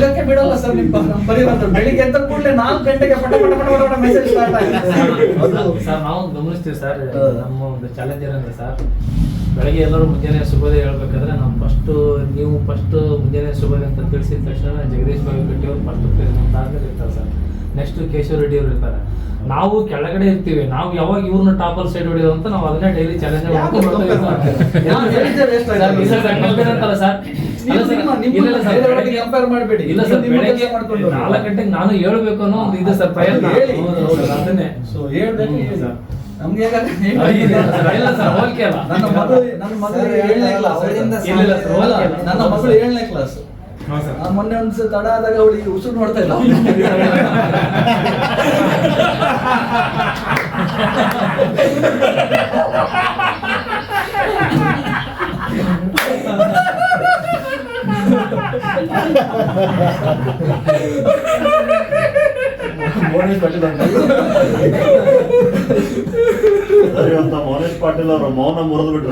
ಇದಕ್ಕೆ ಬಿಡಲ್ಲ ಸರ್ ನಿಮ್ಮ ಪರಿವರ್ತನೆ ಪರಿವಾರ ಬೆಳಿಗ್ಗೆ ಎದ್ದ ಕೂಡಲೇ ನಾಲ್ಕು ಗಂಟೆಗೆ ಪಟ ಪಟ ಪಟ ಪಟ ಮೆಸೇಜ್ ಸ್ಟಾರ್ಟ್ ಆಗುತ್ತೆ. ಸರ್ ನಾವು ಗಮನಿಸ್ತೀವಿ ಸರ್. ನಮ್ಮ ಒಂದು ಚಾಲೆಂಜ್ ಏನಂದ್ರೆ ಸರ್ ಬೆಳಗ್ಗೆ ಎಲ್ಲರೂ ಮುಂಜಾನೆ ಶುಭೋದಯ ಹೇಳ್ಬೇಕಾದ್ರೆ ನಾವು ಫಸ್ಟ್ ನೀವು ಫಸ್ಟ್ ಮುಂಜಾನೆ ಶುಭೋದಯ ಅಂತ ತಿಳಿಸಿದ ತಕ್ಷಣ ಜಗದೀಶ್ ಬಾಗಲಕೋಟೆ ಅವರು ಫಸ್ಟ್ ಪ್ಲೇಸ್ ಆದ್ಮೇಲೆ ಇರ್ತಾರೆ ಸರ್. ನೆಕ್ಸ್ಟ್ ಕೇಶವ ರೆಡ್ಡಿ ಅವರು ಇರ್ತಾರೆ. ನಾವು ಕೆಳಗಡೆ ಇರ್ತೀವಿ. ನಾವು ಯಾವಾಗ ಇವ್ರನ್ನ ಟಾಪರ್ ಸೈಡ್ ಹೊಡಿಯೋದು ಅಂತ ನಾವು ಅದನ್ನೇ ಡೈಲಿ ಚಾಲೆಂಜ್ ಮಾಡ್ಕೊಂಡು ಸರ್ ನಿಮ್ಮ- ನಿಮ್ಮ ಇಲ್ಲ ಸರ್, ಬೆಳಗ್ಗೆ- ಮಾಡ್ಕೊಂಡು ನಾಲ್ಕು ಗಂಟೆಗೆ ನಾನು ಹೇಳ್ಬೇಕು ಅನ್ನೋ ಒಂದು ಇದೆ ಸರ್ ಪ್ರಯತ್ನ. ಅದನ್ನೇ. ಸೊ ಹೇಳ್ಬೇಕು ಸರ್. ನಮ್ಗೆ. ನನ್ನ ಮಗಳು ನನ್ನ ಮಗಳು ಏಳನೇ ಕ್ಲಾಸ್. ನನ್ನ ಮಗಳು ಏಳನೇ ಕ್ಲಾಸ್ ನಾನು ಮೊನ್ನೆ ಒಂದ್ಸ ತಡ ಆದಾಗ ಅವಳಿಗೆ ಉಸಿರು ನೋಡ್ತಾ ಇಲ್ಲ. ಮೋನೇಶ್ ಪಾಟೀಲ್ ಅಂತ ಸರ್, ಇವತ್ತು ಮೌನೇಶ್ ಪಾಟೀಲ್ ಅವರ ಮೌನ ಮುರಿದು ಬಿಟ್ರು